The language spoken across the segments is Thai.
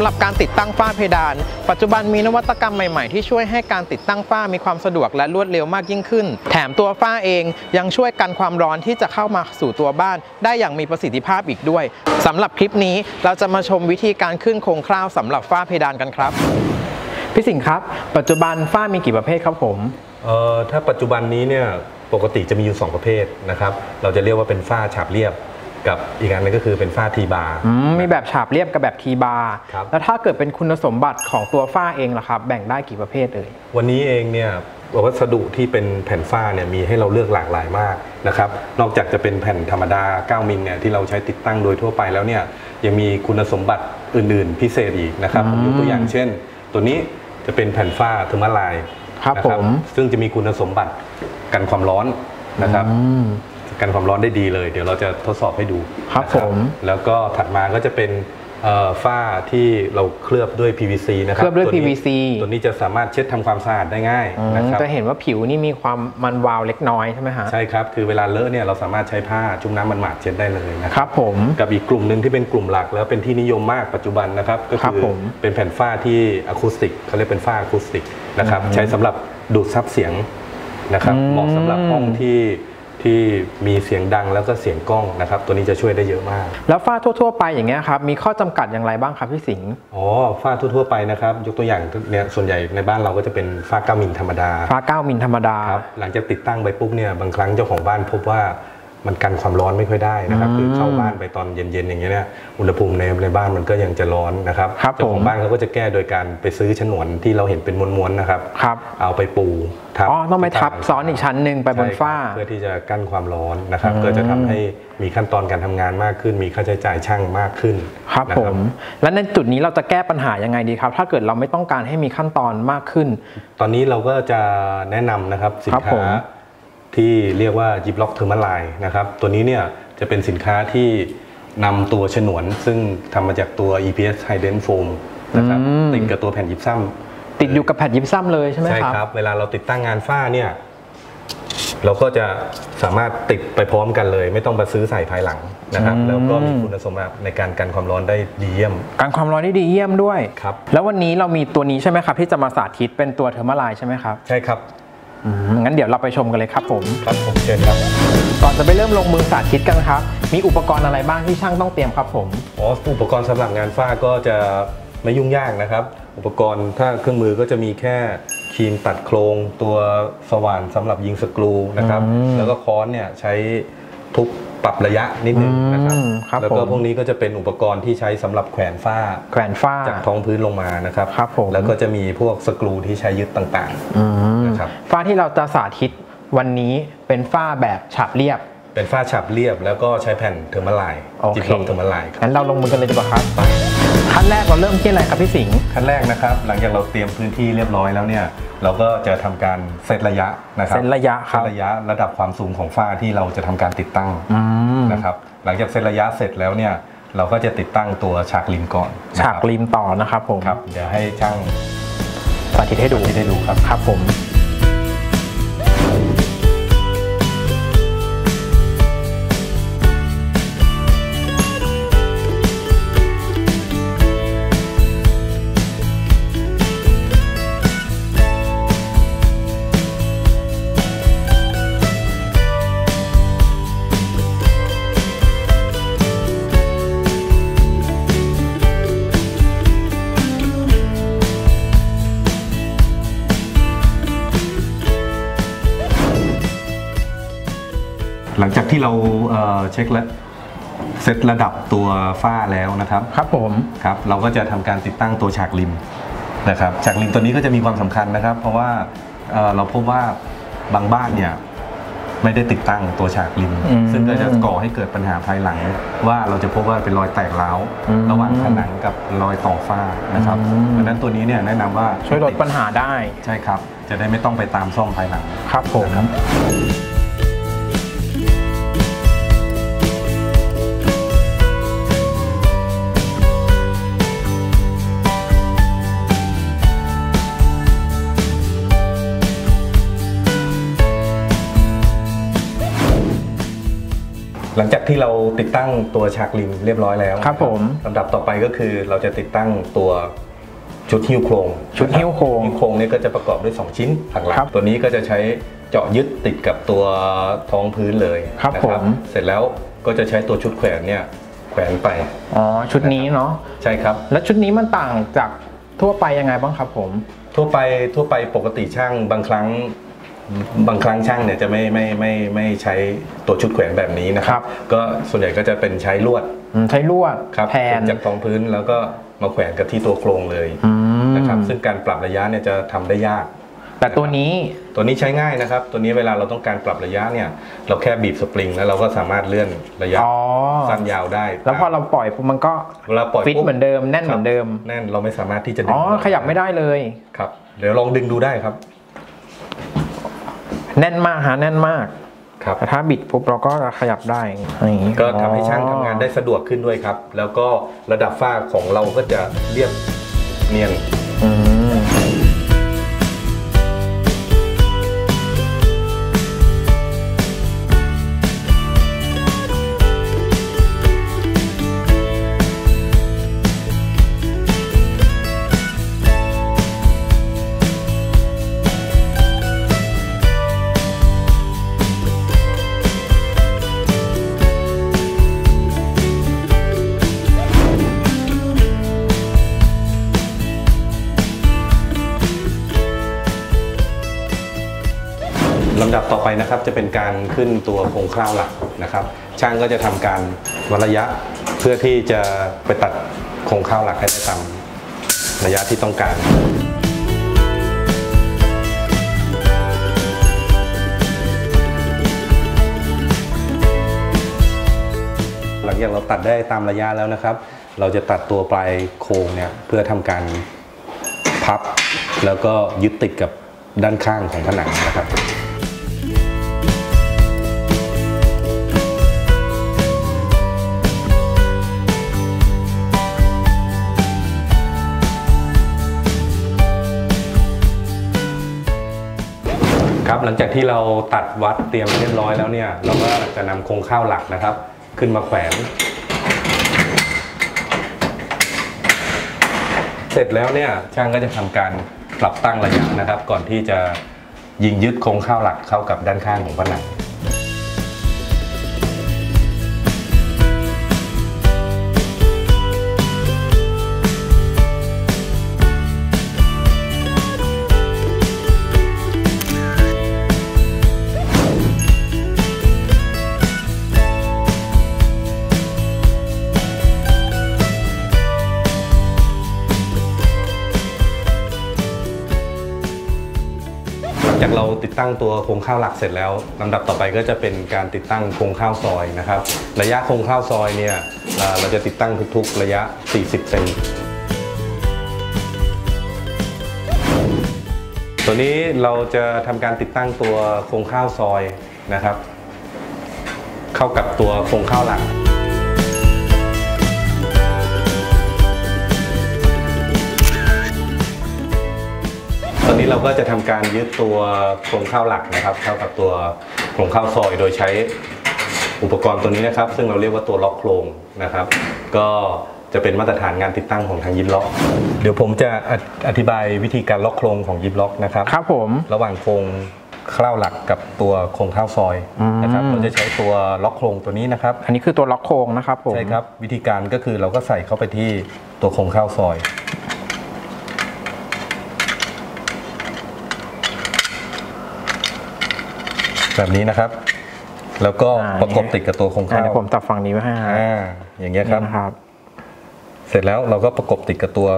ำหรับการติดตั้งฝ้าเพดาน ปัจจุบันมีนวัตกรรมใหม่ๆ ที่ช่วยให้การติดตั้งฝ้ามีความสะดวกและรวดเร็วมากยิ่งขึ้น แถมตัวฝ้าเองยังช่วยกันความร้อนที่จะเข้ามาสู่ตัวบ้าน ได้อย่างมีประสิทธิภาพอีกด้วยสำหรับคลิปนี้เราจะมาชมวิธีการขึ้นโครงคร่าวสำหรับฝ้าเพดานกันครับพี่สิงห์ครับ ปัจจุบันฝ้ามีกี่ประเภทครับผมเอ่อถ้าปัจจุบันนี้เนี่ยปกติจะมีอยู่ 2 ประเภทนะครับ เราจะเรียกว่าเป็นฝ้าฉาบเรียบ กับอีกอันหนึงก็คือเป็นฝ้าทีบาร์อืมมีแบบฉาบเรียบกับแบบทีบาร์ครับแล้วถ้าเกิดเป็นคุณสมบัติของตัวฝ้าเองล่ะครับ แบ่งได้กี่ประเภทเอ่ยวันนี้เองเนี่ยวัสดุที่เป็นแผ่นฝ้าเนี่ยมีให้เราเลือกหลากหลายมากนะครับ นอกจากจะเป็นแผ่นธรรมดา 9 มิลเนี่ยที่เราใช้ติดตั้งโดยทั่วไปแล้วเนี่ยยังมีคุณสมบัติอื่น ๆ พิเศษอีกนะครับผมยกตัวอย่างเช่น ตัวนี้จะเป็นแผ่นฝ้าเทอร์มาลายครับนะผมซึ่งจะมีคุณสมบัติกันความร้อนนะครับอืม กันความร้อนได้ดีเลย เดี๋ยวเราจะทดสอบให้ดูครับนะผมแล้วก็ถัดมาก็จะเป็นเอ่อฝ้าที่เราเคลือบด้วย PVC นะครับเคลือบด้วยตัวนี้ PVC ตัวนี้จะสามารถเช็ดทำความสะอาดได้ง่ายอืมนะครับจะเห็นว่าผิวนี่มีความมันวาวเล็กน้อยใช่ไหมฮะใช่ครับคือเวลาเลอะเนี่ยเราสามารถใช้ผ้าชุบน้ำมันหมาดเช็ดได้เลยนะคครับรับผมกับอีกกลุ่มหนึ่งที่เป็นกลุ่มหลักแล้วเป็นที่นิยมมากปัจจุบันนะครับก็ครับคือผมเป็นแผ่นฝ้าที่อะคูสติกเขาเรียกเป็นฝ้าอะคูสติกนะครับอืมใช้สำหรับดูดซับเสียงนะครับอืมเหมาะสำหรับห้องที่ ที่มีเสียงดังแล้วก็เสียงกล้องนะครับ ตัวนี้จะช่วยได้เยอะมาก แล้วฝ้าทั่ว ๆ ไปอย่างเงี้ยครับมีข้อจำกัดอย่างไรบ้างครับพี่สิงห์อ๋อฝ้าทั่ว ๆ ไปนะครับ ยกตัวอย่างเนี่ยส่วนใหญ่ในบ้านเราก็จะเป็นฝ้าเก้ามิลธรรมดาฝ้า9มิลธรรมดาครับหลังจากติดตั้งไปปุ๊บเนี่ยบางครั้งเจ้าของบ้านพบว่า มันกันความร้อนไม่ค่อยได้นะครับอืมคือเข้าบ้านไปตอนเย็นๆอย่างเงี้ยเนี่ยอุณหภูมิในในบ้านมันก็ยังจะร้อนนะครับครับเจ้าขอผงมบ้านเขาก็จะแก้โดยการไปซื้อฉนวนที่เราเห็นเป็นม้วนๆนะครับครับ เอาไปปูทับอ๋อต้องไปทับซ้อนอีกชั้นหนึ่งไปบนใช่ครับฝ้า เพื่อที่จะกั้นความร้อนนะครับอืมก็จะทำให้มีขั้นตอนการทำงานมากขึ้น มีค่าใช้จ่ายช่างมากขึ้นครับนะผมและในจุดนี้เราจะแก้ปัญหายังไงดีครับ ถ้าเกิดเราไม่ต้องการให้มีขั้นตอนมากขึ้น ตอนนี้เราก็จะแนะนำนะครับสินครับผค้าม ที่เรียกว่า g i p l o c k Thermalite นะครับตัวนี้เนี่ยจะเป็นสินค้าที่นำตัวฉนวน ซึ่งทำมาจากตัว EPS High Dent Foam นะครับอืมติดกับตัวแผ่นยิปซัมติดอยู่กับแผ่นยิปซัมเลยใช่ไหมใช่ครับครับ เวลาเราติดตั้งงานฝ้าเนี่ยเราก็จะสามารถติดไปพร้อมกันเลย ไม่ต้องมาซื้อใส่ภายหลังนะครับอืมแล้วก็มีคุณสมบัติในการกันความร้อนได้ดีเยี่ยมการความร้อนที่ดีเยี่ยมด้วยครับแล้ววันนี้เรามีตัวนี้ใช่ไหมครับ ที่จะมาสาธิตเป็นตัวเทอร์มาลายใช่ไหมครับ ใช่ครับอืม งั้นเดี๋ยวเราไปชมกันเลยครับผมครับผมเชิญครับ ก่อนจะไปเริ่มลงมือสาธิตกันครับ มีอุปกรณ์อะไรบ้างที่ช่างต้องเตรียมครับผมอ๋ออุปกรณ์สำหรับงานฝ้าก็จะไม่ยุ่งยากนะครับ อุปกรณ์ถ้าเครื่องมือก็จะมีแค่ครีมตัดโครงตัวสว่านสำหรับยิงสกรูนะครับอืมแล้วก็ค้อนเนี่ยใช้ ทุบปรับระยะนิดนึงนะครับอืมครับแล้วก็ผมพวกนี้ก็จะเป็นอุปกรณ์ที่ใช้สำหรับแขวนฝ้า แขวนฝ้าจากท้องพื้นลงมานะครับครับผมแล้วก็จะมีพวกสกรูที่ใช้ยึดต่างอืมนะครับฝ้าที่เราจะสาธิตวันนี้เป็นฝ้าแบบฉาบเรียบๆเป็นฝ้าฉาบเรียบแล้วก็ใช้แผ่นเทอร์มาลายโอเคจิบล็อกเทอร์มาลายครับงั้นเราลงมือกันเลยดีกว่าครับ ขั้นแรกเราเริ่มที่อะไรครับพี่สิงห์ขั้นแรกนะครับ หลังจากเราเตรียมพื้นที่เรียบร้อยแล้วเนี่ย เราก็จะทำการเซตระยะนะครับเส้นระยะคเซรัตบระยะระดับความสูงของฝ้าที่เราจะทำการติดตั้งอืมนะครับ หลังจากเซตระยะเสร็จแล้วเนี่ยเราก็จะติดตั้งตัวฉากริมก่อนนะฉากครับริมต่อนะครับผมครับเดี๋ยวให้ช่างสาธิตให้ดูที่ได้ดูครับครับผม ที่เราเอ่อเช็คและเซตระดับตัวฝ้าแล้วนะครับครับผมครับ เราก็จะทำการติดตั้งตัวฉากริมนะครับฉากริมตัวนี้ก็จะมีความสำคัญนะครับ เพราะว่าเอ่อเราพบว่าบางบ้านเนี่ยไม่ได้ติดตั้งตัวฉากริม อืมซึ่งก็จะก่อให้เกิดปัญหาภายหลัง ว่าเราจะพบว่าเป็นรอยแตกร้าวอืม ระหว่างผนังกับรอยต่อฝ้านะครับอืมเพราะฉะนั้นตัวนี้เนี่ยแนะนำว่าช่วยลดปัญหาได้ใช่ครับ จะได้ไม่ต้องไปตามซ่อมภายหลัง ครับผม หลังจากที่เราติดตั้งตัวฉากลิงเรียบร้อยแล้วครับผมลำดับต่อไปก็คือเราจะติดตั้งตัวชุดหิ้วโครงชุดหิ้วโครงหิ้วโครงเนี่ยก็จะประกอบด้วย 2 ชิ้นหลักครับๆตัวนี้ก็จะใช้เจาะยึดติดกับตัวท้องพื้นเลยครับนะผมเสร็จแล้วก็จะใช้ตัวชุดแขวนเนี่ยแขวนไปอ๋อชุดนี้เนาะใช่ครับ แล้วชุดนี้มันต่างจากทั่วไปยังไงบ้างครับผม ทั่วไปทั่วไปปกติช่างบางครั้ง บางครั้งช่างเนี่ยจะไม่ไม่ไม่ไม่ใช้ตัวชุดแขวนแบบนี้นะคครัรับบก็ส่วนใหญ่ก็จะเป็นใช้ลวดอืมใช้ลวดครับแทนจากท้องพื้นแล้วก็มาแขวนกับที่ตัวโครงเลยอืมนะครับซึ่งการปรับระยะเนี่ยจะทำได้ยาก แต่ตัวนี้ตัวนี้ใช้ง่ายนะครับ ตัวนี้เวลาเราต้องการปรับระยะเนี่ย เราแค่บีบสปริงแล้วเราก็สามารถเลื่อนระยะอ๋อสั้นยาวได้ แล้วพอเราปล่อยปุ๊บมันก็เวลาปล่อยฟิตปุ๊บเหมือนเดิมแน่นเหมือนเดิมแน่นเราไม่สามารถที่จะดึงอ๋อขยับไม่ได้เลยครับเดี๋ยวลองดึงดูได้ครับ แน่นมากฮะแน่นมากครับแต่ถ้าบิดปุ๊บเราก็ขยับได้อย่างนี้ก็ทำให้ช่างทำงานได้สะดวกขึ้นด้วยครับ แล้วก็ระดับฝ้าของเราก็จะเรียบเนียนอืม ลำดับต่อไปนะครับจะเป็นการขึ้นตัวโครงคร่าวหลักนะครับ ช่างก็จะทำการวัดระยะเพื่อที่จะไปตัดโครงคร่าวหลักให้ได้ตามระยะที่ต้องการหลังจากเราตัดได้ตามระยะแล้วนะครับ เราจะตัดตัวปลายโครงเนี่ยเพื่อทำการพับ แล้วก็ยึดติดกับด้านข้างของผนังนะครับ หลังจากที่เราตัดวัดเตรียมเรียบร้อยแล้วเนี่ย เราก็จะนำโครงข้าวหลักนะครับ ขึ้นมาแขวน เสร็จแล้วเนี่ยช่างก็จะทำการปรับตั้งระยะนะครับ ก่อนที่จะยิงยึดโครงข้าวหลักเข้ากับด้านข้างของผนัง จากเราติดตั้งตัวโครงข้าวหลักเสร็จแล้วลำดับต่อไปก็จะเป็นการติดตั้งโครงข้าวซอยนะครับ ระยะโครงข้าวซอยเนี่ยเราจะติดตั้งทุกๆ ระยะ 40 เซนตัวนี้เราจะทำการติดตั้งตัวโครงข้าวซอยนะครับ เข้ากับตัวโครงข้าวหลัก ตอนนี้เราก็จะทำการยึดตัวโครงข้าวหลักนะครับเข้ากับตัวโครงข้าวซอยโดยใช้อุปกรณ์ตัวนี้นะครับ ซึ่งเราเรียกว่าตัวล็อกโครงนะครับ ก็จะเป็นมาตรฐานงานติดตั้งของทางยิปล็อก เดี๋ยวผมจะออธิบายวิธีการล็อกโครงของยิปล็อกนะครับ ครับผม ระหว่างโครงข้าวหลักกับตัวโครงข้าวซอยอืมนะครับ เราจะใช้ตัวล็อกโครงตัวนี้นะครับ อันนี้คือตัวล็อกโครงนะครับผม ใช่ครับ วิธีการก็คือเราก็ใส่เข้าไปที่ตัวโครงข้าวซอย แบบนี้นะครับ แล้วก็อ่าประกบติดกับตัวโครงอะข้าวเดี๋ยวผมตัดฝั่งนี้ไว้ให้ฮะอ่าอย่างเงี้ยครับนี่นะครับ เสร็จแล้วเราก็ประกบติดกับตัว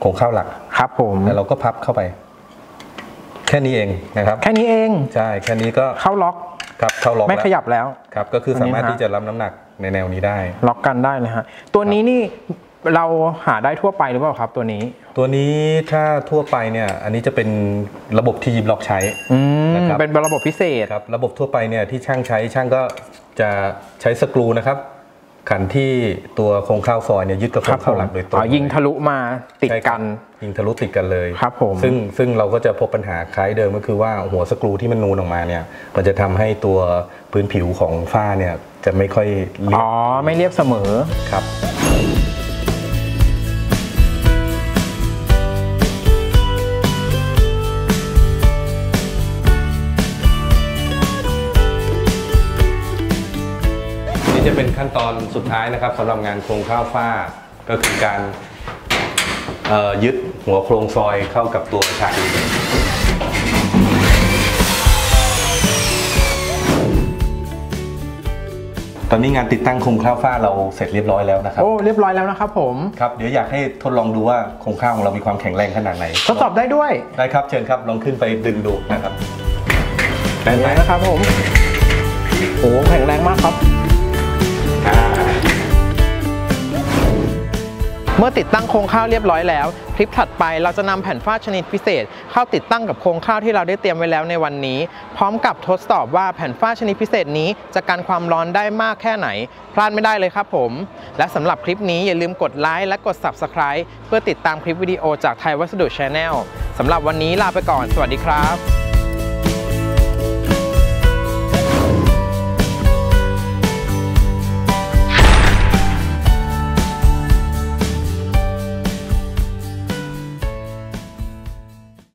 โครงข้าวหลัก ครับผมแล้วเราก็พับเข้าไป แค่นี้เองนะครับ แค่นี้เองใช่แค่นี้ก็เข้าล็อกครับเข้าล็อกไม่แล้วขยับแล้วครับ ก็คือสามารถอันนี้นะที่จะรับน้ำหนักในแนวนี้ได้ ล็อกกันได้เลยฮะตัวนี้นี่เราหาได้ทั่วไปหรือเปล่าครับตัวนี้ ตัวนี้ถ้าทั่วไปเนี่ยอันนี้จะเป็นระบบที่ยิบล็อกใช้อืมนะครับเป็นระบบพิเศษครับระบบทั่วไปเนี่ยที่ช่างใช้ช่างก็จะใช้สกรูนะครับขันที่ตัวโครงข้าวฟอยล์เนี่ยยึดกับโครงข้าวหลักโดยตรงอ๋อยิงทะลุมาติดใช่ครับกันยิงทะลุติดกันเลยครับผมซึ่งซึ่งเราก็จะพบปัญหาคล้ายเดิมก็คือว่าหัวสกรูที่มันนูนออกมาเนี่ยมันจะทำให้ตัวพื้นผิวของฝ้าเนี่ยจะไม่ค่อยเรียอ๋บอไม่เรียบเสมอครับ ขั้นตอนสุดท้ายนะครับสำหรับงานโครงข้าวฝ้าก็คือการเอ่อยึดหัวโครงซอยเข้ากับตัวฉากอิฐตอนนี้งานติดตั้งโครงข้าวฝ้าเราเสร็จเรียบร้อยแล้วนะครับโอ้เรียบร้อยแล้วนะครับผมครับเดี๋ยวอยากให้ทดลองดูว่าโครงข้าวของเรามีความแข็งแรงขนาดไหนทดสอบได้ด้วยได้ครับเชิญครับลองขึ้นไปดึงดูนะครับแน่นนี่ไหมนะครับผมโอ้แข็งแรงมากครับอ่า เมื่อติดตั้งโครงข้าวเรียบร้อยแล้ว คลิปถัดไปเราจะนำแผ่นฝ้าชนิดพิเศษ เข้าติดตั้งกับโครงข้าวที่เราได้เตรียมไว้แล้วในวันนี้ พร้อมกับทดสอบว่าแผ่นฝ้าชนิดพิเศษนี้จะกันความร้อนได้มากแค่ไหน พลาดไม่ได้เลยครับผม และสำหรับคลิปนี้อย่าลืมกดไลค์และกด Subscribe เพื่อติดตามคลิปวิดีโอจากไทยวัสดุ Channel สำหรับวันนี้ลาไปก่อน สวัสดีครับ